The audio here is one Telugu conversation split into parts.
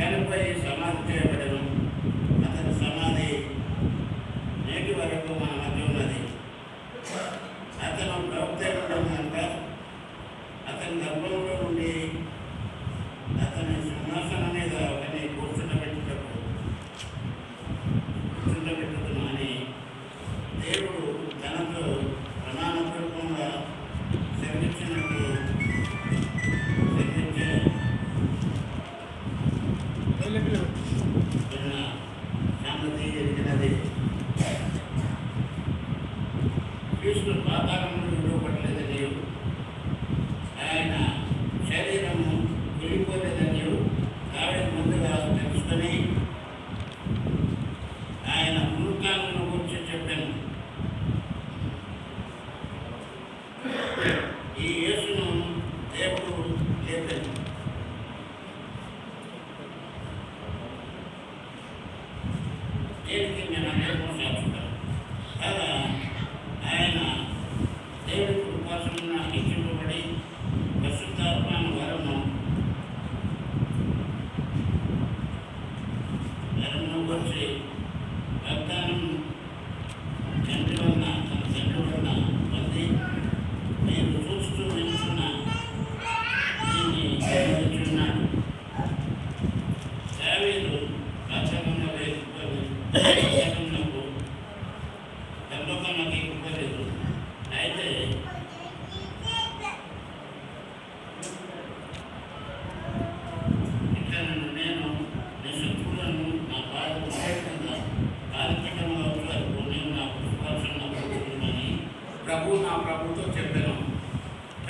చనిపోయి సమాధి చేయబడి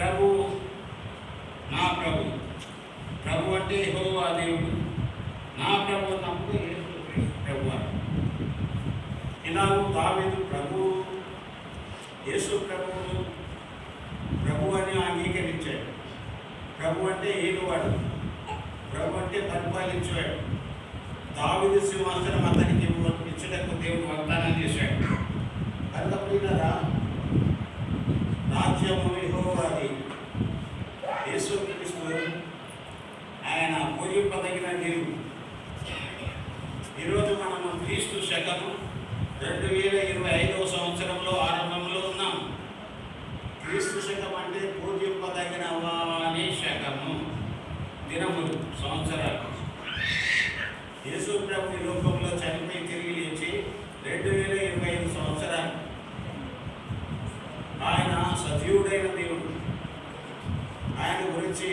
ప్రభు నా ప్రభు. ప్రభు అంటే యహోవా దేవుడు. నా ప్రభు నమ్ముడు యేసు ప్రభు ప్రభువా ఇలాగూ ప్రభు యేసు ప్రభువును ప్రభు అని అంగీకరించాడు. ప్రభు అంటే ఏలువాడు ప్రభు అంటే పరిపాలించాడు. దావీదు సింహాసనం అతనికి ఇచ్చడానికి దేవుడు వాగ్దానం చేశాడు కన్నప్రియులరా రాజ్యము యెహోవాది యేసు క్రీస్తు ఆయన పూజింపదగిన దేవుడు ఈరోజు మనము క్రీస్తు శకము రెండు వేల ఇరవై ఐదవ సంవత్సరంలో ఆరంభంలో ఉన్నాం క్రీస్తు శకం అంటే పూజింపదగిన వాని శకము దినములు సంవత్సరాలు. యేసు ప్రభు ఈ లోకంలో చనిపోయి తిరిగి లేచి రెండు వేల ఇరవై ఐదు సంవత్సరాలు ఆయన సజీవుడైన దేవుడు. ఆయన గురించి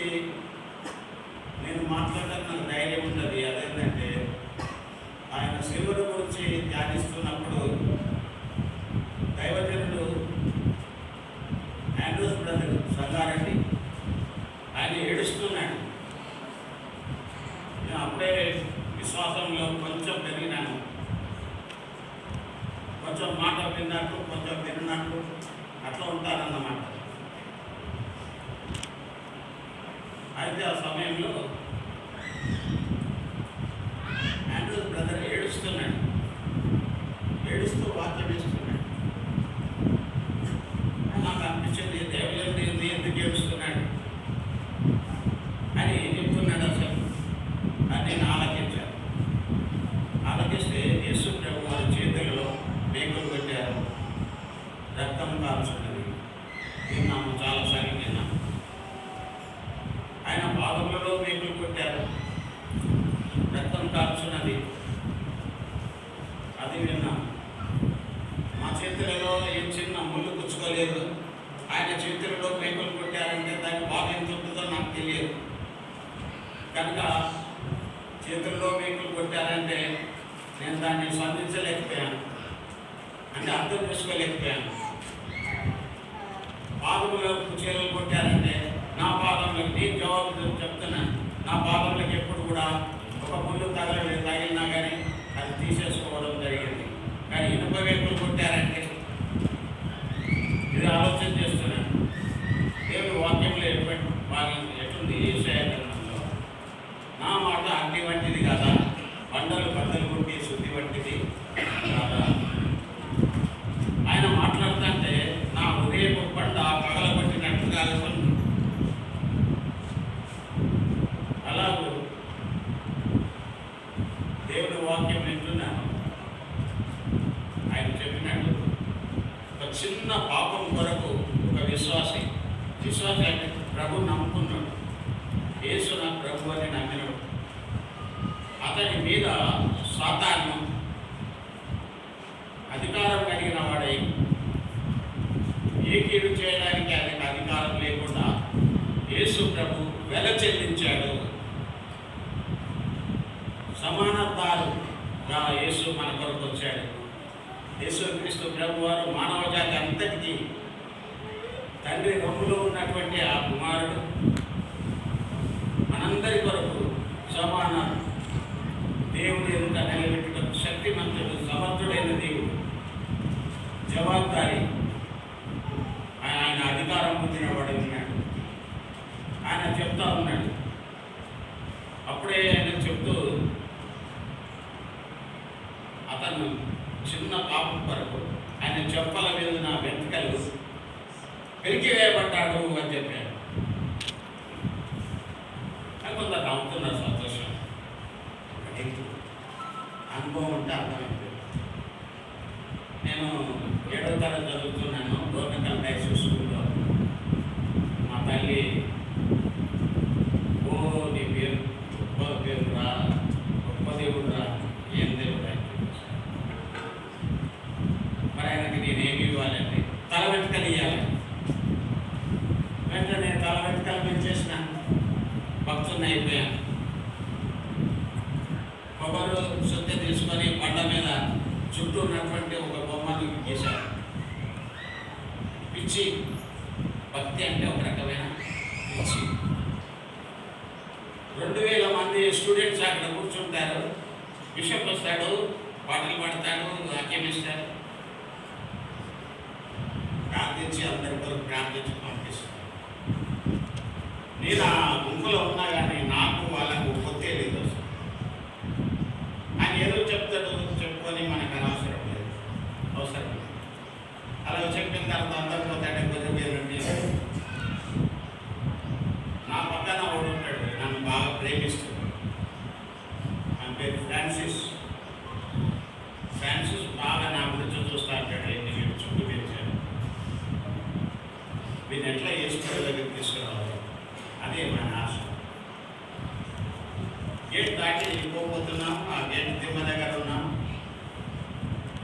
నేను మాట్లాడడానికి నాకు ధైర్యం ఉన్నది అదేంటంటే ఆయన శివుడు గురించి ధ్యానిస్తున్నప్పుడు దైవజనుడు ఆండ్రూస్ బ్రదర్ సంగారెడ్డి ఆయన ఏడుస్తున్నాడు అప్పుడే విశ్వాసంలో కొంచెం పెరిగినాను. కొంచెం మాట విన్నట్టు కొంచెం విన్నట్టు అట్లా ఉంటారన్నమాట. అయితే ఆ సమయంలో ఆండ్రూస్ బ్రదర్ ఏడుస్తున్నాడు. ఏడుస్తూ వాక్యం ఇస్తున్నాడు నాకు అనిపించింది దేవుడు ఏంది ఎందుకు ఏడుస్తున్నాడు అని ఏం చెప్తున్నాడు అసలు అని నేను ఆలకించాను ఆలకిస్తే యేసు ప్రభు వారి చేతులలో మేకలు పెట్టారు రక్తం కాల్చున్నది విన్నాము చాలాసార్లు విన్నాము ఆయన పాదములలో మేకులు కొట్టారు రక్తం కాల్చున్నది అది విన్నాం మా చేతులలో ఏం చిన్న ముళ్ళు గుచ్చుకోలేదు ఆయన చేతులలో మేకులు కొట్టారంటే దాని బాధ ఎంత ఉంటుందో నాకు తెలియదు కనుక చేతుల్లో మేకులు కొట్టారంటే నేను దాన్ని స్పందించలేకపోయాను. అంటే అర్థం చేసుకోలేకపోయాను. పాదములో చీరలు కొట్టారంటే నా పాదములకు నేను జవాబు చెప్తున్నాను. నా పాదములకు ఎప్పుడు కూడా ఒక ముళ్ళు తగిలి దేవుని వాక్యం వింటున్నాను. ఆయన చెప్పినట్టు ఒక చిన్న పాపం కొరకు ఒక విశ్వాసి విశ్వాసి అంటే ప్రభు నమ్ముకున్నాడు. యేసు నా ప్రభు అని నమ్మినాడు. అతని మీద సాతాను అధికారం కలిగిన వాడై. ఏ కీడు చేయడానికి అతనికి అధికారం లేకుండా యేసు ప్రభు వెల చెల్లించాడు. సమానత్వాలుగా యేసు మన కొరకు వచ్చాడు. యేసు క్రీస్తు ప్రభు వారు మానవ జాతి అంతటికీ తండ్రి రొమ్ములో ఉన్నటువంటి ఆ కుమారుడు మనందరి కొరకు సమాన దేవుడు ఎదుట నిలబెట్టుటకు శక్తిమంతుడు సమర్థుడైన దేవుడు. జవాబారి ఆయన ఆయన అధికారం పొందినవాడు ఉన్నాడు ఆయన చెప్తా ఉన్నాడు అప్పుడే ఆయన చెప్తూ అతను చిన్న పాపం కొరకు ఆయన చెప్పల మీద నా వెంట్రుకలు పెరిగివేయబడ్డాడు అని చెప్పాడు. అది కొంత నవ్వుతున్నారు సంతోషం. అనుభవం ఉంటే అర్థమైంది. నేను ఏడవ తరగతి చదువుతున్నాను గవర్నమెంట్ హై స్కూల్లో. మా తల్లి ఓ నీ పేరు గొప్ప పేరు రా గొప్ప దేవుడు రా ఏం దేవుడు అని మరి ఆయనకి నేనేమి ఇవ్వాలండి తల వెంటకలు అక్కడ కూర్చుంటారు. బిషప్ వస్తాడు పాటలు పాడతాడు వాక్యం ఇస్తాడు ప్రార్థించి అందరి కొరకు ప్రార్థించి పంపిస్తాడు నేను ఆ గుంపులో ఉన్నా కానీ నాకు వాళ్ళకు పొత్తే లేదు అసలు. ఆయన ఏదో చెప్తాడు చెప్పుకొని మనకు అనవసరం లేదు. అవసరం లేదు. అలా చెప్పిన తర్వాత అందరూ పోతాడే కొంచెం పేరు నా పక్కన ఒకడు ఉంటాడు నన్ను బాగా ప్రేమిస్తాడు ఆయన పేరు ఫ్రాన్సిస్ ఫ్రాన్సిస్ బాగా నా గురించి చూస్తా అంటాడు ఏంటి వీడు చుట్టూ పెంచాడు వీడిని ఎట్లా చేసుకోవడం దగ్గర తీసుకురావాలి అదే మన ఆశ గేట్ దాటి వెళ్ళిపోతున్నాం ఆ గేట్ దిమ్మ దగ్గర ఉన్నాం.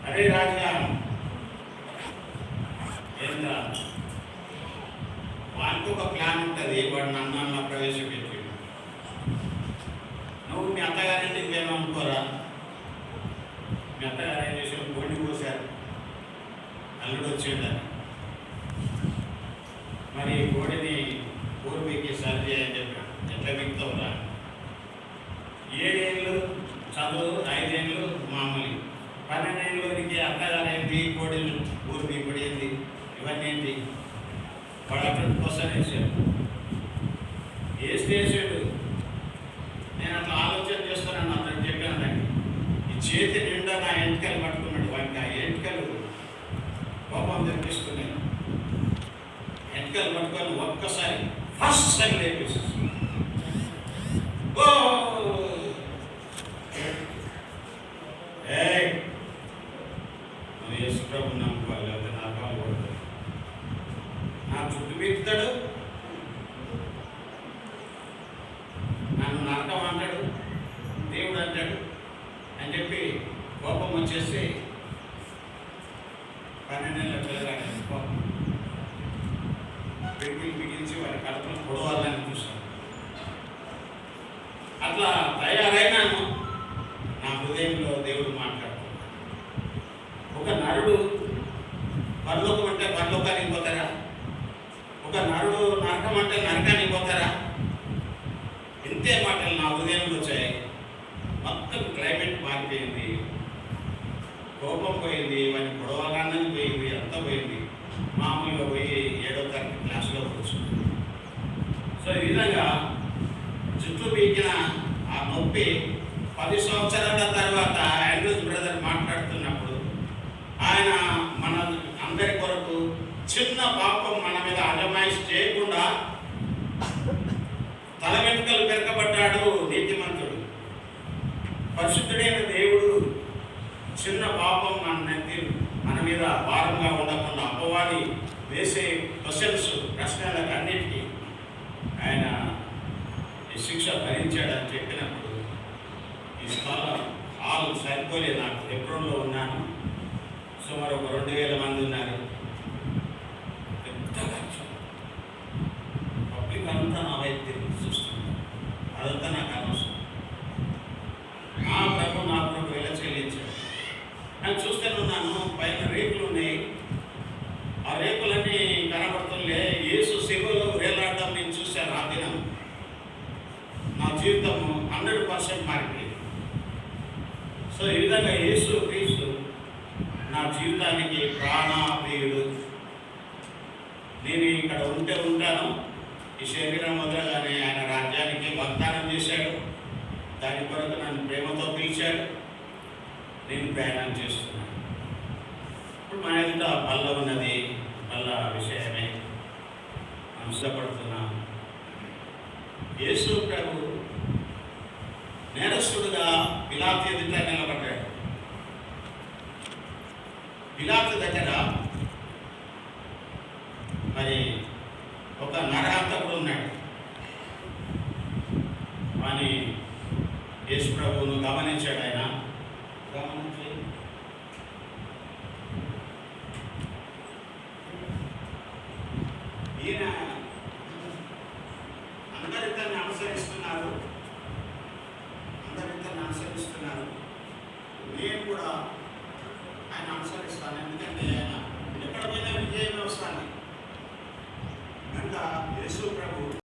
అరే రాజుగా ఏంద్రా వానికి ఒక ప్లాన్ ఉంటుంది. వాడు నన్ను అన్న ప్రవేశపెట్టి నువ్వు మీ అత్తగారింటికి వేమనుకోరా మీ అత్తగారు ఏం చేసారు గోడి పోసారు అల్లుడు వచ్చేదాన్ని మరి గోడిని పన్నెండేళ్ళకి అత్తగారు ఏంటి కోడిలు? ఊరు ఇప్పుడు ఏంటి ఇవన్నీ ఏంటి వాడు కోసం వేసాడు వేస్తే వేసాడు నేను అట్లా ఆలోచన చేస్తున్నాను అతను చెప్పాను దాన్ని ఈ చేతి నిండా నా ఎంటికలు పట్టుకున్నాడు వాడికి. ఆ ఎంటికలు కోపం తెప్పిస్తున్నాను ఎంటికలు పట్టుకొని ఒక్కసారి ఫస్ట్ సారి లేపేసి ఓ ఏయ్ నువ్వు యేసు ప్రభు నమ్ముకోవాలి లేకపోతే నా కాలు కొడతాడు నా చుట్టూ పీకుతాడు నన్ను నరకం అంటాడు దేవుడు అంటాడు అని చెప్పి కోపం వచ్చేసి పన్నెండేళ్ళ పిల్లగాడు కోపం పిడికిలు బిగించి వారి కడుపును పొడవాలని చూశాను అట్లా తయారైనాను. నా హృదయంలో దేవుడు మాట్లాడుతున్నాడు. ఒక నరుడు పరలోకం అంటే పరలోకానికి పోతారా? ఒక నరుడు నరకం అంటే నరకానికి పోతారా? ఇంతే మాటలు నా హృదయంలో వచ్చాయి. మొత్తం క్లైమేట్ మారిపోయింది. కోపం పోయింది వాని పొడవగానే పోయింది అంతా పోయింది. మామూలుగా పోయి ఏడో తరగతి క్లాస్లో కూర్చుంది సో ఈ విధంగా చుట్టూ పీకిన ఆ నొప్పి పది సంవత్సరాల తర్వాత ఆండ్రూస్ బ్రదర్ మాట్లాడుతున్నప్పుడు ఆయన మన అందరి కొరకు చిన్న పాపం మన మీద అజమాయిష్ చేయకుండా తల వెంట్రుకలు పెరగబడ్డాడు నీతిమంతుడు. పరిశుద్ధుడైన దేవుడు చిన్న పాపం మన నెత్తి మన మీద భారంగా ఉండకుండా అపవాది వేసే క్వశ్చన్స్ ప్రశ్నలకు అన్నిటికీ ఆయన శిక్ష భరించాడని చెప్పినప్పుడు ఈ స్థలం హాల్ సరిపోలే నాకు ఎప్రోన్లో ఉన్నాను. సుమారు ఒక రెండు వేల మంది ఉన్నారు పెద్ద ఖర్చు పబ్లిక్ అంతా నా వైపు తిరిగి చూస్తున్నారు అదంతా నాకు అనవసరం నా ప్రభు నా ప్రభు ఎలా చెల్లించాడు నేను చూస్తూనే ఉన్నాను పైన రేకులు ఉన్నాయి ఆ రేకులన్నీ కనబడుతుండే యేసు శివులో వేలాడడం నేను చూశాను ఆ దినం నా జీవితం హండ్రెడ్ పర్సెంట్ మారిపోయింది సో ఈ విధంగా యేసు క్రీస్తు నా జీవితానికి ప్రాణప్రియుడు. నేను ఇక్కడ ఉంటే ఉంటాను. ఈ శరీరం వదలగానే ఆయన రాజ్యానికి వాగ్దానం చేశాడు. దాని కొరకు నన్ను ప్రేమతో పిలిచాడు. నేను ప్రయాణం చేస్తున్నాను. ఇప్పుడు మా ఎదుట బల్ల ఉన్నది. పల్ల విషయమే. అంశపడుతున్నాం యేసు ప్రభు నేరస్తుడుగా పిలాతు దగ్గర నిలబడ్డాడు. పిలాతు దగ్గర మరి ఒక నరహంతకుడు ఉన్నాడు. అని యేసు ప్రభువును గమనించాడు ఆయన. గమనించి ఈయన